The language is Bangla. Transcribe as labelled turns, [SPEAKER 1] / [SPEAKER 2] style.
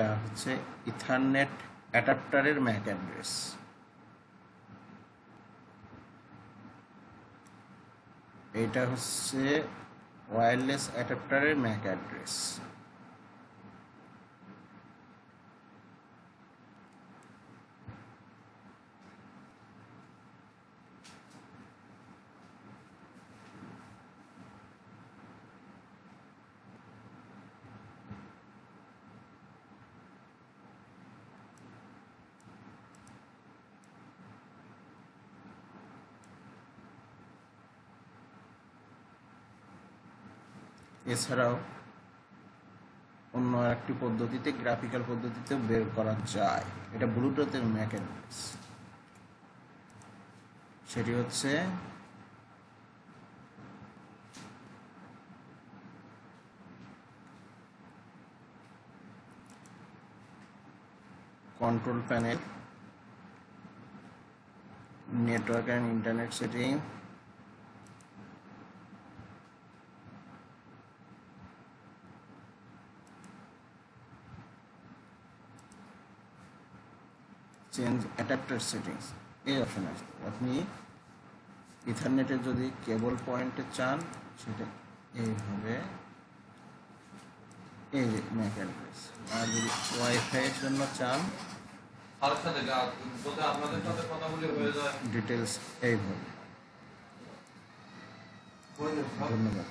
[SPEAKER 1] এটা হচ্ছে ইথারনেট অ্যাডাপ্টারের ম্যাক অ্যাড্রেস। এটা হচ্ছে ওয়্যারলেস অ্যাডাপ্টারের ম্যাক অ্যাড্রেস। এছাড়াও অন্য একটি পদ্ধতিতে গ্রাফিক্যাল পদ্ধতিতে বের করা যায়। এটা ব্লুটুথের অ্যাড্রেস সেটি হচ্ছে control panel network and internet setting change adapter settings এই অপশন আছে। আপনি ইথারনেটে যদি কেবল পয়েন্টে চান সেটা এইভাবে এই যে ম্যাক অ্যাড্রেস আর যদি ওয়াইফাইয়ের জন্য চান ডিটেলস এইভাবে। ধন্যবাদ।